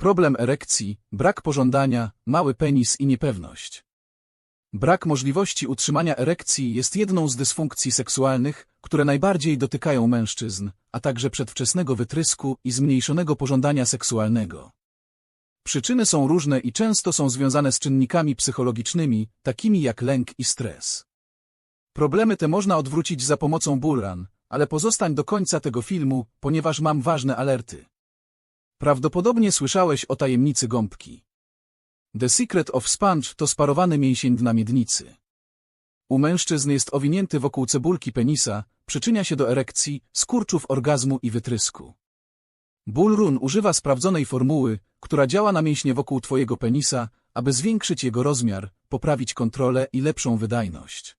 Problem erekcji, brak pożądania, mały penis i niepewność. Brak możliwości utrzymania erekcji jest jedną z dysfunkcji seksualnych, które najbardziej dotykają mężczyzn, a także przedwczesnego wytrysku i zmniejszonego pożądania seksualnego. Przyczyny są różne i często są związane z czynnikami psychologicznymi, takimi jak lęk i stres. Problemy te można odwrócić za pomocą Bullrun, ale pozostań do końca tego filmu, ponieważ mam ważne alerty. Prawdopodobnie słyszałeś o tajemnicy gąbki. The Secret of Sponge to sparowany mięsień dna miednicy. U mężczyzn jest owinięty wokół cebulki penisa, przyczynia się do erekcji, skurczów orgazmu i wytrysku. Bullrun używa sprawdzonej formuły, która działa na mięśnie wokół twojego penisa, aby zwiększyć jego rozmiar, poprawić kontrolę i lepszą wydajność.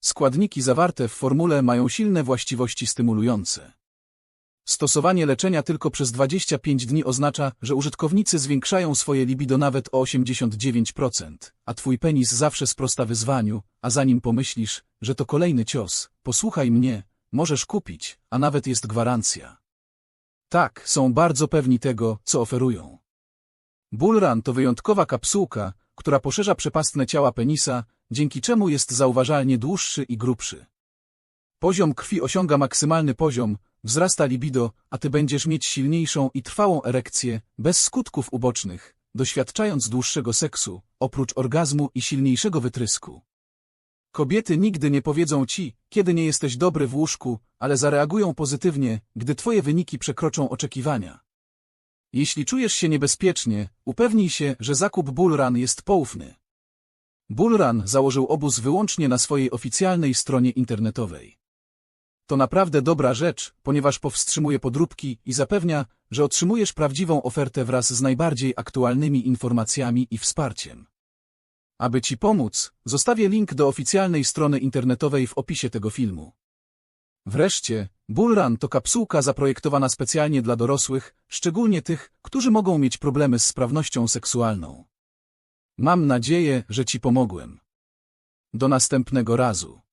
Składniki zawarte w formule mają silne właściwości stymulujące. Stosowanie leczenia tylko przez 25 dni oznacza, że użytkownicy zwiększają swoje libido nawet o 89%, a twój penis zawsze sprosta wyzwaniu, a zanim pomyślisz, że to kolejny cios, posłuchaj mnie, możesz kupić, a nawet jest gwarancja. Tak, są bardzo pewni tego, co oferują. Bullrun to wyjątkowa kapsułka, która poszerza przepastne ciała penisa, dzięki czemu jest zauważalnie dłuższy i grubszy. Poziom krwi osiąga maksymalny poziom, wzrasta libido, a ty będziesz mieć silniejszą i trwałą erekcję, bez skutków ubocznych, doświadczając dłuższego seksu, oprócz orgazmu i silniejszego wytrysku. Kobiety nigdy nie powiedzą ci, kiedy nie jesteś dobry w łóżku, ale zareagują pozytywnie, gdy twoje wyniki przekroczą oczekiwania. Jeśli czujesz się niebezpiecznie, upewnij się, że zakup Bullrun jest poufny. Bullrun założył obóz wyłącznie na swojej oficjalnej stronie internetowej. To naprawdę dobra rzecz, ponieważ powstrzymuje podróbki i zapewnia, że otrzymujesz prawdziwą ofertę wraz z najbardziej aktualnymi informacjami i wsparciem. Aby Ci pomóc, zostawię link do oficjalnej strony internetowej w opisie tego filmu. Wreszcie, Bullrun to kapsułka zaprojektowana specjalnie dla dorosłych, szczególnie tych, którzy mogą mieć problemy z sprawnością seksualną. Mam nadzieję, że Ci pomogłem. Do następnego razu.